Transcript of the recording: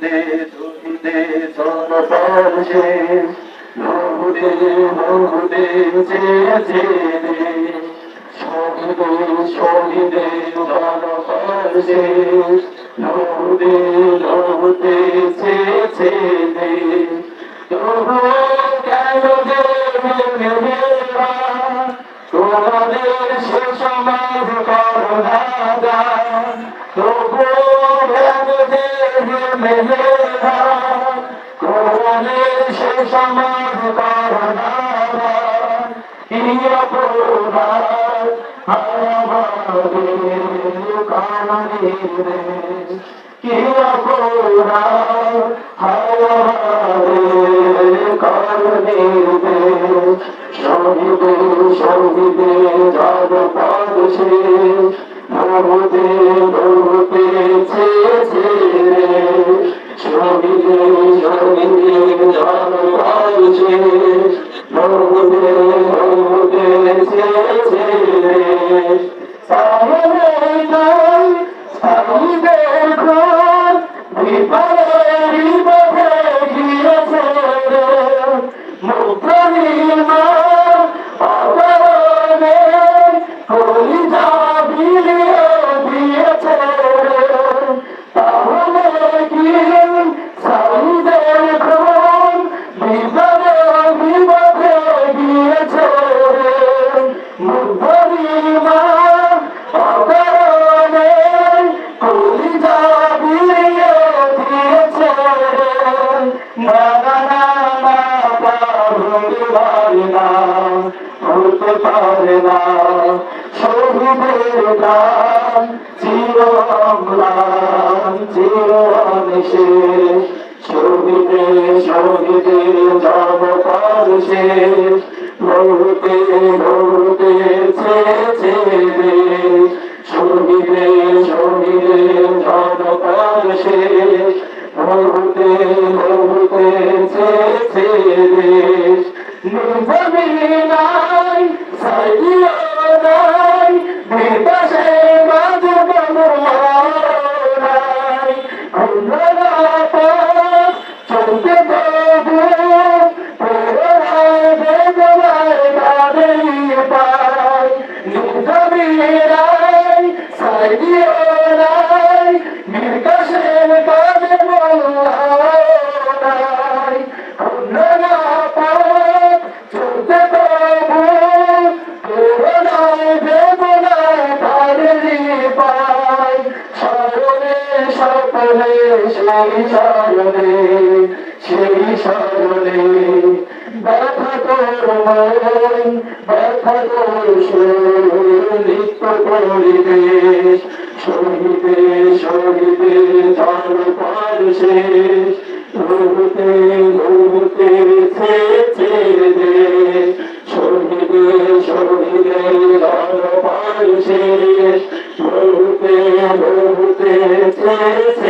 শহীদে শহীদে জনতার শেষ বহুদে বহুদে চেয়েছে শহীদে শহীদে জনতার শেষ বহুদে বহুদে চেয়েছে তবু কেন যে তোমাদের শহীদে শহীদে যাব পাদশে নবদে মুক্তনীমা অবরণে ভুলতে পারে না শহীদের গান চির অম্লান চির অনিশেষ শহীদে শহীদে যাব পার শেষ বহুতে বহুতে ছেছে শহীদে শহীদে রে নিজামি নাই সাইয়া নাই বিপাশে মাঝ নাই আমরা পথ চলতে দেবো প্রেরণায় সকলে সেই স্মরণে সেই স্মরণে ব্যথা তোর মন ব্যথা তোর নিত্য পরিবেশ শহীদে শহীদে ধর পার শেষ রূপতে রূপতে ছেছে দেশ শহীদে শহীদে ধর পার শেষ রূপতে রূপতে ছেছে